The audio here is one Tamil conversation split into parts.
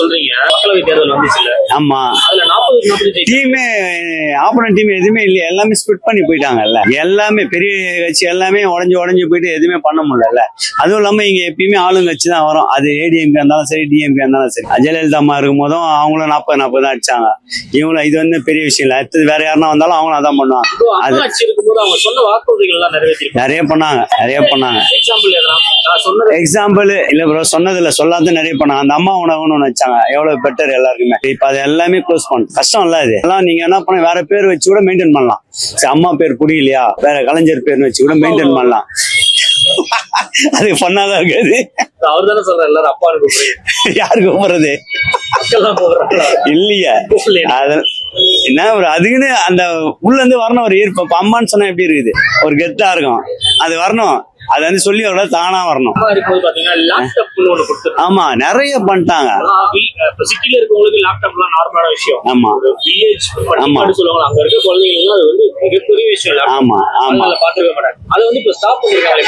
சொல்றீங்க. மக்களவை தேர்தல் வந்துச்சுல்ல. ஆமா. அதுல நாற்பது நாற்பது டீமே எதுவுமே இல்லையா எல்லாமே ஸ்பிட் பண்ணி போயிட்டாங்கல்ல. எல்லாமே பெரிய கட்சி எல்லாமே உடஞ்சு உடஞ்சு போயிட்டு எதுவுமே பண்ண முடியல அதுவும் இல்லாம இங்க எப்பயுமே ஆளுங்கட்சி தான் வரும். அது ஏடிஎம்கே இருந்தாலும் சரி டிஎம்கே இருந்தாலும் சரி. ஜெயலலிதா அம்மா இருக்கும் போதும் அவங்களும் நாற்பது நாற்பது தான் அடிச்சாங்க. இவங்களும் இது வந்து பெரிய விஷயம் இல்லை. அடுத்தது வேற யாருன்னா வந்தாலும் அவங்களும் அதான் பண்ணுவாங்க. நிறைய பண்ணாங்க. நிறைய பண்ணாங்க. எக்ஸாம்பிள் எக்ஸாம்பிள் இல்ல ப்ரோ சொன்னதுல சொல்லாத நிறைய பண்ணாங்க அந்த அம்மா உணவுன்னு ஒண்ணு வச்சாங்க. எவ்வளவு பெட்டர் எல்லாருக்குமே. இப்ப அது எல்லாமே க்ளோஸ் பண்ண கஷ்டம் இல்ல இது எல்லாம் நீங்க என்ன பண்ண வேற பேர் வச்சு கூட மெயின்டைன் பண்ணலாம். சரி, அம்மா பேர் புரியலையா? வேற கலைஞர் பேர்னு வச்சு கூட மெயின்டைன் பண்ணலாம். அது பண்ணாதான் இருக்காது. அவர் தானே சொல்ற எல்லாரும் கூப்பிடுறீங்க. யாருக்கு கூப்பிடுறது? இல்லையா. அது என்ன ஒரு அதுக்குன்னு அந்த உள்ள இருந்து வரணும் ஒரு ஈர்ப்பு. அம்மான்னு சொன்னா எப்படி இருக்குது? ஒரு கெத்தா இருக்கும். அது வரணும். அது வந்து சொல்லி வர தானா வரணும். ஆமா நிறைய பண்ணிட்டாங்க. சிட்டில இருக்கவங்களுக்கு லேப்டாப்லாம் நார்மலான விஷயம். ஆமா. வில்லேஜ் ஆமா. சொல்லுவாங்க அங்க இருக்க குழந்தைங்களுக்கு அது வந்து மிகப்பெரிய விஷயம். ஆமா ஆமா. பாத்துக்க மாட்டாங்க. அதை வந்து இப்ப ஸ்டாப் பண்ணிருக்காங்க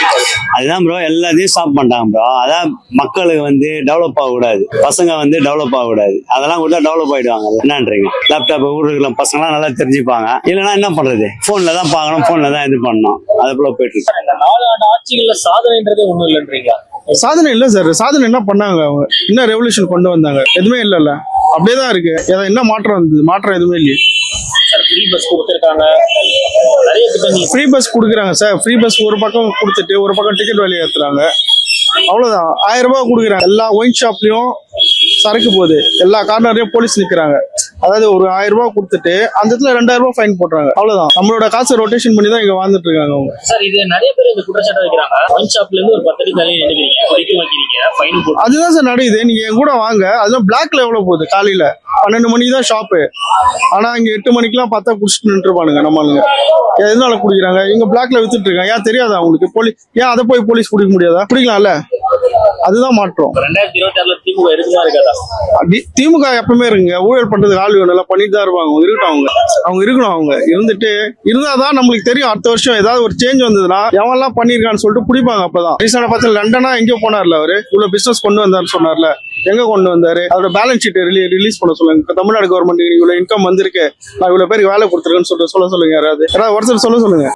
அதுதான் ப்ரோ எல்லாத்தையும் ஸ்டாப் பண்ணிட்டாங்க ப்ரோ அதான் மக்களுக்கு வந்து டெவலப் ஆகக்கூடாது. பசங்க வந்து டெவலப் ஆகக்கூடாது. அதெல்லாம் கொடுத்தா டெவலப் ஆயிடுவாங்க என்னன்றீங்க? லேப்டாப் ஊருக்குள்ள பசங்களாம் நல்லா தெரிஞ்சுப்பாங்க. இல்லைன்னா என்ன பண்றது? போன்ல தான் பார்க்கணும் போன்ல தான் இது பண்ணணும். அது போல போயிட்டு இருக்கு. நாலு ஆண்டு ஆட்சிகள்ல சாதனைன்றதே ஒண்ணும் இல்லைன்றீங்களா சாதனை இல்ல சார். சாதனை என்ன பண்ணாங்க அவங்க? என்ன ரெவல்யூஷன் கொண்டு வந்தாங்க? எதுவுமே இல்லைல்ல. அப்படியே தான் இருக்கு என்ன மாற்றம் வந்தது? மாற்றம் எதுவுமே இல்லையே. ஃப்ரீ பஸ் கொடுத்துருக்காங்க. நிறைய திட்டம் நீங்க ஃப்ரீ பஸ் கொடுக்குறாங்க சார். ஃப்ரீ பஸ் ஒரு பக்கம் கொடுத்துட்டு ஒரு பக்கம் டிக்கெட் விலையை ஏத்துறாங்க. அவ்வளவுதான். ஆயிரம் ரூபாய் கொடுக்குறாங்க. எல்லா ஒயின் ஷாப்லயும் சரக்கு போகுது. எல்லா கார்னர்லயும் போலீஸ் நிக்கிறாங்க. அதாவது ஒரு ஆயிரம் ரூபாய் கொடுத்துட்டு அந்த இடத்துல ரெண்டாயிரம் ரூபாய் ஃபைன் போடுறாங்க அவ்வளவுதான். நம்மளோட காசை ரொட்டேஷன் பண்ணி தான் இங்க வாழ்ந்துட்டு இருக்காங்க அவங்க. சார் இது நிறைய பேர் இந்த குற்றச்சாட்டு வைக்கிறாங்க. ஒன் ஷாப்ல இருந்து ஒரு பத்து அடி தள்ளி நினைக்கிறீங்க குடிக்க வைக்கிறீங்க. ஃபைன் போட்டு. அதுதான் சார் நடக்குது. நீங்க என் கூட வாங்க. அதெல்லாம் பிளாக்ல எவ்வளவு போகுது? காலையில பன்னெண்டு மணிக்கு தான் ஷாப்பு ஆனா இங்க எட்டு மணிக்கெல்லாம் பார்த்தா குடிச்சிட்டு நின்றுப்பானுங்க நம்மளுங்க எதனால குடிக்கிறாங்க? இங்க பிளாக்ல வித்துட்டு இருக்காங்க. ஏன் தெரியாதா அவங்களுக்கு போலீஸ் ஏன் அதை போய் போலீஸ் பிடிக்க முடியாதா? பிடிக்கலாம்ல அதுதான் மாற்றம். திமுக எப்பவுமே இருக்குங்க ஊழல் பண்றதுக்கு ஆள் வேணும் நல்லா பண்ணிட்டு தான் இருப்பாங்க. அவங்க இருக்கட்டும் அவங்க. அவங்க இருக்கணும் அவங்க. இருந்துட்டு இருந்தாதான் நம்மளுக்கு தெரியும் அடுத்த வருஷம் ஏதாவது ஒரு சேஞ்ச் வந்ததுன்னா எவன்லாம் பண்ணிருக்கான்னு சொல்லிட்டு பிடிப்பாங்க அப்பதான். ரீசெண்டா பார்த்து லண்டனா எங்கேயோ போனார்ல அவரு. இவ்வளவு பிசினஸ் கொண்டு வந்தாருன்னு சொன்னார்ல. எங்க கொண்டு வந்தாரு? அதோட பேலன்ஸ் ஷீட் ரிலீஸ் பண்ண சொல்லுங்க. தமிழ்நாடு கவர்மெண்ட் இவ்வளவு இன்கம் வந்திருக்கு. நான் இவ்வளவு பேருக்கு வேலை கொடுத்துருக்கேன்னு சொல்லிட்டு சொல்ல சொல்லுங்க யாராவது. யாராவது ஒருத்தர் சொல்ல சொல்லுங்க.